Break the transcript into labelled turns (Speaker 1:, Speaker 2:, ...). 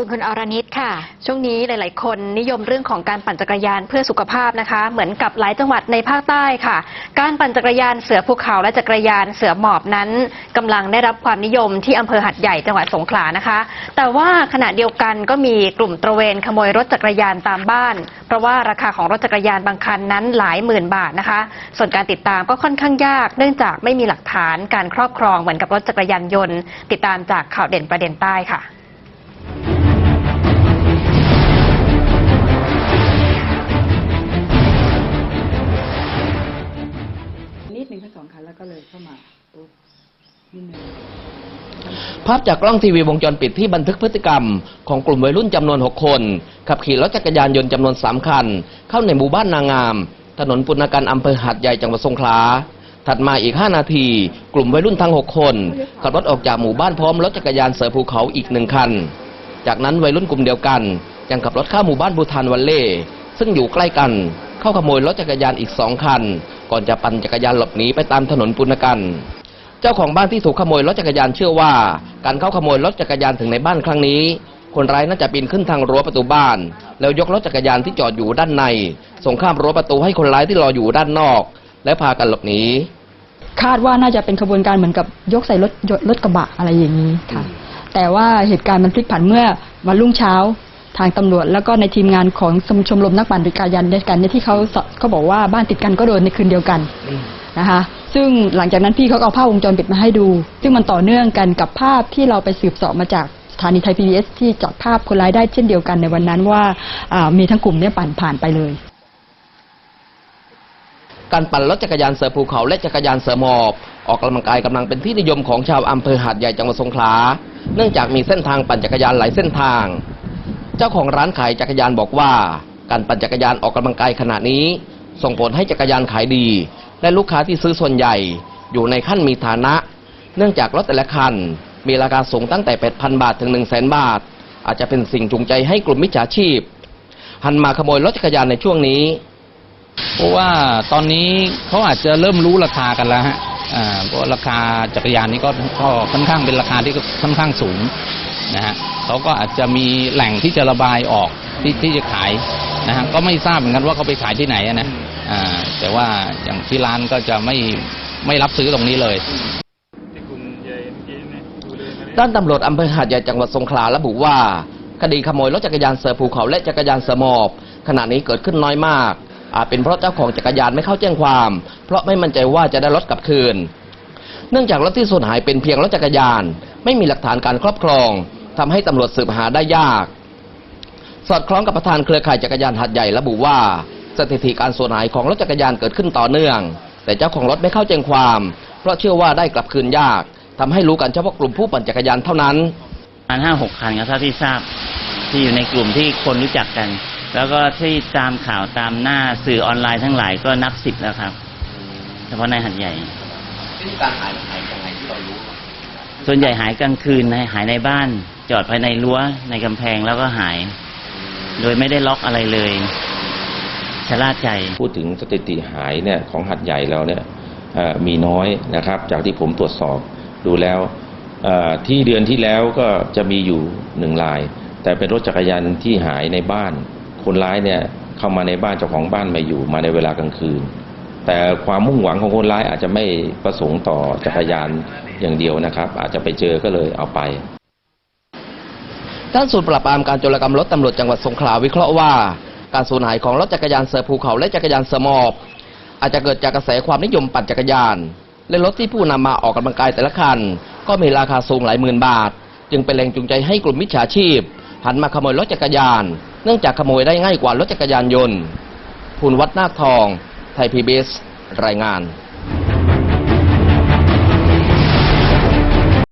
Speaker 1: คุณคุณอรณิตค่ะ
Speaker 2: ช่วงนี้หลาย ๆ คนนิยมเรื่องของการปั่นจักรยานเพื่อสุขภาพนะคะ เหมือนกับหลายจังหวัดในภาคใต้ค่ะ การปั่นจักรยานเสือภูเขาและจักรยานเสือหมอบนั้นกำลังได้รับความนิยมที่อำเภอหัดใหญ่จังหวัดสงขลานะคะ แต่ว่าขณะเดียวกันก็มีกลุ่มตระเวนขโมยรถจักรยานตามบ้าน เพราะว่าราคาของรถจักรยานบางคันนั้นหลายหมื่นบาทนะคะ ส่วนการติดตามก็ค่อนข้างยาก เนื่องจากไม่มีหลักฐานการครอบครองเหมือนกับรถจักรยานยนต์ ติดตามจากข่าวเด่นประเด็นใต้ค่ะ
Speaker 3: ภาพจากกล้องทีวีวงจรปิดที่บันทึกพฤติกรรม ของกลุ่มวัยรุ่นจำนวน 6 คน ขับขี่รถจักรยานยนต์จำนวน 3 คัน เข้าในหมู่บ้านนางาม ถนนปุณกันอำเภอหาดใหญ่จังหวัดสงขลาถัดมาอีก 5 นาที กลุ่มวัยรุ่นทั้ง 6 คนขับรถออกจากหมู่บ้านพร้อมรถจักรยานเสือภูเขาอีกหนึ่งคัน จากนั้นวัยรุ่นกลุ่มเดียวกันยังขับรถเข้าหมู่บ้านบูทานวันเล่ ซึ่งอยู่ใกล้กัน เข้าขโมยรถจักรยานอีกสองคัน ก่อนจะปั่นจักรยานหลบหนีไปตามถนนปุณกัน เจ้าของบ้านที่ถูกขโมยรถจักรยานเชื่อว่า การเข้าขโมยรถจักรยานถึงในบ้านครั้งนี้ คนร้ายน่าจะปีนขึ้นทางรั้วประตูบ้าน แล้วยกรถจักรยานที่จอดอยู่ด้านใน ส่งข้ามรั้วประตูให้คนร้ายที่รออยู่ด้านนอก และพากันหลบหนี
Speaker 4: คาดว่าน่าจะเป็นขบวนการเหมือนกับยกใส่รถยรถกระบะอะไรอย่างนี้ค่ะ แต่ว่าเหตุการณ์มันพลิกผันเมื่อวันรุ่งเช้าทางตำรวจแล้วก็ในทีมงานของสมชมรมนักปั่นจักรยานด้วยกันเนี่ยที่เขาสเขาบอกว่าบ้านติดกันก็โดนในคืนเดียวกันนะคะ ซึ่งหลังจากนั้นพี่เขาก็เอาภาพวงจรปิดมาให้ดู ซึ่งมันต่อเนื่องกันกับภาพที่เราไปสืบสอบมาจากสถานีไทยพีบีที่จับภาพคนร้ายได้เช่นเดียวกันในวันนั้นว่าอ่ามีทั้งกลุ่มเนี่ยปั่นผ่านไปเลย
Speaker 3: การปั่นรถจักรยานเสือภูเขาและจักรยานเสือหมอบออกกำลังกายกำลังเป็นที่นิยมของชาวอำเภอหาดใหญ่จังหวัดสงขลา เนื่องจากมีเส้นทางปั่นจักรยานหลายเส้นทาง เจ้าของร้านขายจักรยานบอกว่า การปั่นจักรยานออกกำลังกายขณะนี้ ส่งผลให้จักรยานขายดี และลูกค้าที่ซื้อส่วนใหญ่อยู่ในขั้นมีฐานะ เนื่องจากรถแต่ละคัน มีราคาสูงตั้งแต่ 8,000 บาทถึง 1 0 0 0 0 0 บาท อาจจะเป็นสิ่งจูงใจให้กลุ่มมิจฉาชีพ หันมาขโมยรถจักรยานในช่วงนี้
Speaker 5: เพราะว่าตอนนี้เขาอาจจะเริ่มรู้ราคากันแล้วฮะอ่าเพราะราคาจักรยานนี้ก็ก็ค่อนข้างเป็นราคาที่ค่อนข้างสูงนะฮะเขาก็อาจจะมีแหล่งที่จะระบายออกที่ที่จะขายนะฮะก็ไม่ทราบเหมือนกันว่าเขาไปขายที่ไหนนะ แต่ว่าอย่างที่ร้านก็จะไม่ไม่รับซื้อตรงนี้เลย
Speaker 3: ด้านตำรวจอำเภอหาดใหญ่จังหวัดสงขลาระบุว่า คดีขโมยรถจักรยานเสือภูเขาและจักรยานเสือหมอบขณะนี้เกิดขึ้นน้อยมาก อาจเป็นเพราะเจ้าของจักรยานไม่เข้าแจ้งความ เพราะไม่มั่นใจว่าจะได้รถกลับคืน เนื่องจากรถที่สูญหายเป็นเพียงรถจักรยาน ไม่มีหลักฐานการครอบครองทำให้ตำรวจสืบหาได้ยาก สอดคล้องกับประธานเครือข่ายจักรยานหัดใหญ่ระบุว่า สถิติการสูญหายของรถจักรยานเกิดขึ้นต่อเนื่อง แต่เจ้าของรถไม่เข้าแจ้งความ เพราะเชื่อว่าได้กลับคืนยากทำให้รู้กันเฉพาะกลุ่มผู้ปั่นจักรยานเท่านั้น
Speaker 6: ประมาณห้าหกคันครับเท่าที่ทราบที่อยู่ในกลุ่มที่คนรู้จักกัน แล้วก็ที่ตามข่าวตามหน้าสื่อออนไลน์ทั้งหลายก็นับสิบแล้วครับเฉพาะในหัดใหญ่
Speaker 3: การหายหายยังไงที่เรารู้
Speaker 6: ส่วนใหญ่หายกลางคืนนะหายในบ้าน จอดภายในรั้วในกำแพงแล้วก็หาย โดยไม่ได้ล็อกอะไรเลย ชะล่าใจ
Speaker 7: พูดถึงสถิติหายเนี่ยของหัดใหญ่เราเนี่ยเอ่อมีน้อยนะครับ จากที่ผมตรวจสอบดูแล้วเอ่อที่เดือนที่แล้วก็จะมีอยู่หนึ่งราย แต่เป็นรถจักรยานที่หายในบ้าน คนร้ายเนี่ยเข้ามาในบ้านเจ้าของบ้านไมาอยู่มาในเวลากลางคืน แต่ความมุ่งหวังของคนร้ายอาจจะไม่ประสงค์ต่อจักรยานอย่างเดียวนะครับ อาจจะไปเจอก็เลยเอาไป
Speaker 3: ด้านศูนย์ปราบปรามการโจรกรรมรถตำรวจจังหวัดสงขลาวิเคราะห์ว่า การสูญหายของรถจักรยานเสือภูเขาและจักรยานเสือหมอบอาจจะเกิดจากกระแสความนิยมปั่นจักรยาน และรถที่ผู้นำมาออกกำลังกายแต่ละคัน ก็มีราคาสูงหลายหมื่นบาท จึงเป็นแรงจูงใจให้กลุ่มมิจฉาชีพหันมาขโมยรถจักรยาน เนื่องจากขโมยได้ง่ายกว่ารถจักรยานยนต์ภูนวัดนาคทอง ไทยพีบีเอสรายงาน